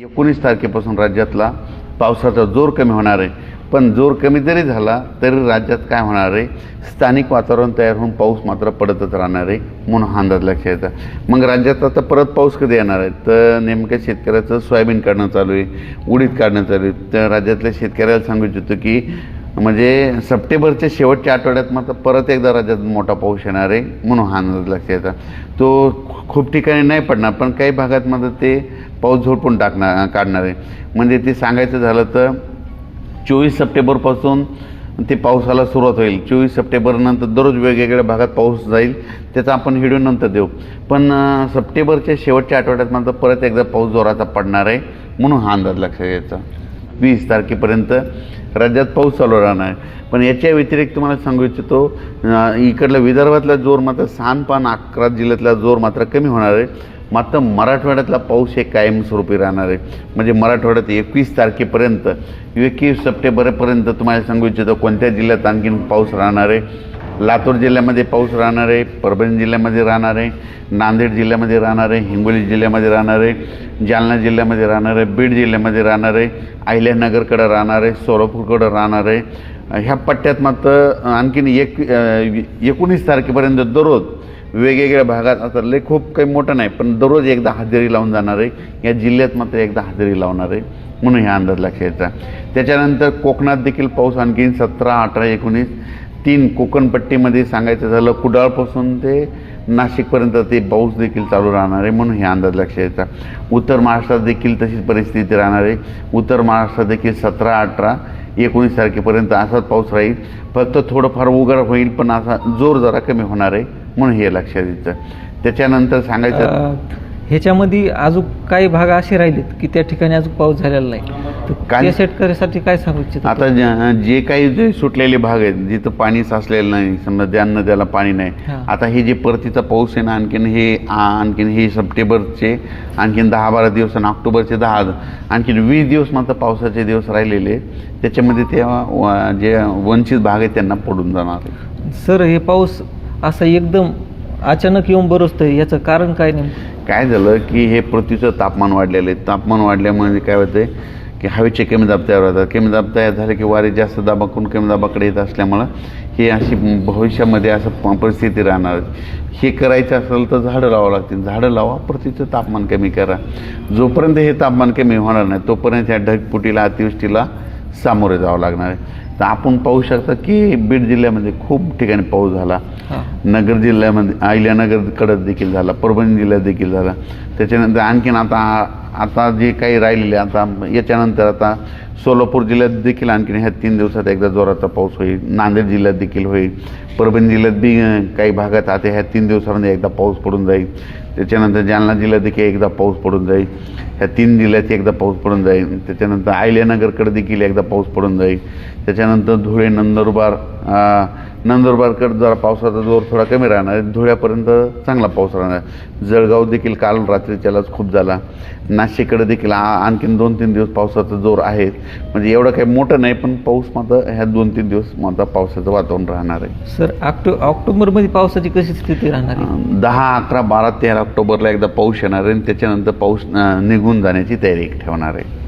एकोणीस तारखेपासून राज्यातला पावसाचा जोर कमी होणार आहे. पण जोर कमी जरी झाला तरी राज्यात काय होणार आहे? स्थानिक वातावरण तयार होऊन पाऊस मात्र पडतच राहणार आहे म्हणून हा अंदाज लक्षात येतात मग राज्यात आता परत पाऊस कधी येणार आहे? तर नेमक्या शेतकऱ्याचं सोयाबीन काढणं चालू आहे उडीद काढणं चालू आहे. तर राज्यातल्या शेतकऱ्याला सांगू इच्छितो की म्हणजे सप्टेंबरच्या शेवटच्या आठवड्यात मात्र परत एकदा राज्यात मोठा पाऊस येणार आहे म्हणून हा अंदाज लक्षात येतात तो खूप ठिकाणी नाही पडणार पण काही भागात मात्र ते पाऊस झोडपून टाकणार काढणार आहे. म्हणजे ते सांगायचं झालं तर चोवीस सप्टेंबरपासून ते पावसाला सुरुवात होईल. चोवीस सप्टेंबरनंतर दररोज वेगवेगळ्या भागात पाऊस जाईल त्याचा आपण व्हिडिओ नंतर देऊ. पण सप्टेंबरच्या शेवटच्या आठवड्यात मात्र परत एकदा पाऊस जोराचा पडणार आहे म्हणून हा अंदाज लक्षात घ्यायचा. वीस तारखेपर्यंत राज्यात पाऊस चालू राहणार. आहे पण याच्या व्यतिरिक्त तुम्हाला सांगू इच्छितो अं, इकडला विदर्भातला जोर मात्र सहानपान अकरा जिल्ह्यातला जोर मात्र कमी होणार आहे. मात्र मराठवाड्यातला पाऊस हे कायमस्वरूपी राहणार आहे. म्हणजे मराठवाड्यात एकवीस तारखेपर्यंत एकवीस सप्टेंबरपर्यंत तुम्हाला सांगू इच्छितो कोणत्या जिल्ह्यात आणखीन पाऊस राहणार आहे? लातूर जिल्ह्यामध्ये पाऊस राहणार आहे परभणी जिल्ह्यामध्ये राहणार आहे नांदेड जिल्ह्यामध्ये राहणार आहे हिंगोली जिल्ह्यामध्ये राहणार आहे जालना जिल्ह्यामध्ये राहणार आहे बीड जिल्ह्यामध्ये राहणार आहे अहिल्यानगरकडं राहणार आहे सोलापूरकडं राहणार आहे. ह्या पट्ट्यात मात्र आणखीन एक एकोणीस तारखेपर्यंत दररोज वेगवेगळ्या भागात आता लय खूप काही मोठं नाही पण दररोज एकदा हजेरी लावून जाणार आहे. या जिल्ह्यात मात्र एकदा हजेरी लावणार आहे म्हणून ह्या अंदाज लक्षात यायचा त्याच्यानंतर कोकणात देखील पाऊस आणखीन सतरा अठरा एकोणीस तीन कोकणपट्टीमध्ये सांगायचं झालं कुडाळपासून ते नाशिकपर्यंत ते पाऊस देखील चालू राहणार आहे म्हणून हे अंदाज लक्षात यायचा उत्तर महाराष्ट्रात देखील तशीच परिस्थिती राहणार आहे. उत्तर महाराष्ट्रात देखील सतरा अठरा एकोणीस तारखेपर्यंत असाच पाऊस राहील. फक्त थोडंफार उघड होईल पण असा जोर जरा कमी होणार आहे. म्हणून हे लक्षात येतं त्याच्यानंतर सांगायचं ह्याच्यामध्ये अजून काही भाग असे राहिलेत की त्या ठिकाणी अजून पाऊस झालेला नाही काय- शेतकऱ्यासाठी काय सांगू इच्छित आता जे- काही जे सुटलेले भाग आहेत जिथं पाणी साचलेलं नाही समजा ज्या नद्याला पाणी नाही. आता हे जे परतीचा पाऊस आहे ना आणखीन हे आणखीन हे सप्टेंबरचे आणखीन दहा बारा दिवस आणि ऑक्टोबरचे दहा आणखीन वीस दिवस मात्र पावसाचे दिवस राहिलेले. त्याच्यामध्ये ते जे वंचित भाग आहेत त्यांना पडून जाणार सर हे पाऊस असं एकदम अचानक येऊन बरसतं याचं कारण काय नाही काय झालं की हे पृथ्वीचं तापमान वाढलेलं आहे. तापमान वाढल्यामुळे काय होतं की हवेचे कमी दाब तयार होतात. कमी दाब तयार झाले की वारे जास्त दाबाकडून कमी दाबाकडे येत असल्यामुळं हे अशी भविष्यामध्ये असं प- परिस्थिती राहणार हे करायचं असेल तर झाडं लावावं लागतील. झाडं लावा पृथ्वीचं तापमान कमी करा. जोपर्यंत हे तापमान कमी होणार नाही तोपर्यंत ह्या ढगपुटीला अतिवृष्टीला सामोरे जावं लागणार आहे. तर आपण पाहू शकता की बीड जिल्ह्यामध्ये खूप ठिकाणी पाऊस झाला. नगर जिल्ह्यामध्ये अहिल्यानगरकडं देखील झाला परभणी जिल्ह्यात देखील झाला. त्याच्यानंतर आणखीन आता आता जे काही राहिलेले आता याच्यानंतर आता सोलापूर जिल्ह्यात देखील आणखीन ह्या तीन दिवसात एकदा जोराचा पाऊस होईल. नांदेड जिल्ह्यात देखील होईल. परभणी जिल्ह्यात बी काही भागात आता ह्या तीन दिवसामध्ये एकदा पाऊस पडून जाईल. त्याच्यानंतर जालना जिल्ह्यात देखील एकदा पाऊस पडून जाईल. ह्या तीन जिल्ह्यात एकदा पाऊस पडून जाईल. त्याच्यानंतर आयल्यानगरकडे देखील एकदा पाऊस पडून जाईल. त्याच्यानंतर धुळे नंदुरबार नंदुरबारकडे जरा पावसाचा जोर थोडा कमी राहणार धुळ्यापर्यंत चांगला पाऊस राहणार जळगाव देखील काल रात्रीच्यालाच खूप झाला. नाशिककडे देखील आणखीन दोन तीन दिवस पावसाचा जोर आहे म्हणजे एवढं काही मोठं नाही पण पाऊस मात्र ह्या दोन तीन दिवस मात्र पावसाचं वातावरण राहणार आहे. सर ऑक्टो ऑक्टोबरमध्ये पावसाची कशी स्थिती राहणार आहे? दहा अकरा बारा तेरा ऑक्टोबरला एकदा पाऊस येणार आहे आणि त्याच्यानंतर पाऊस निघून जाण्याची तयारी ठेवणार आहे.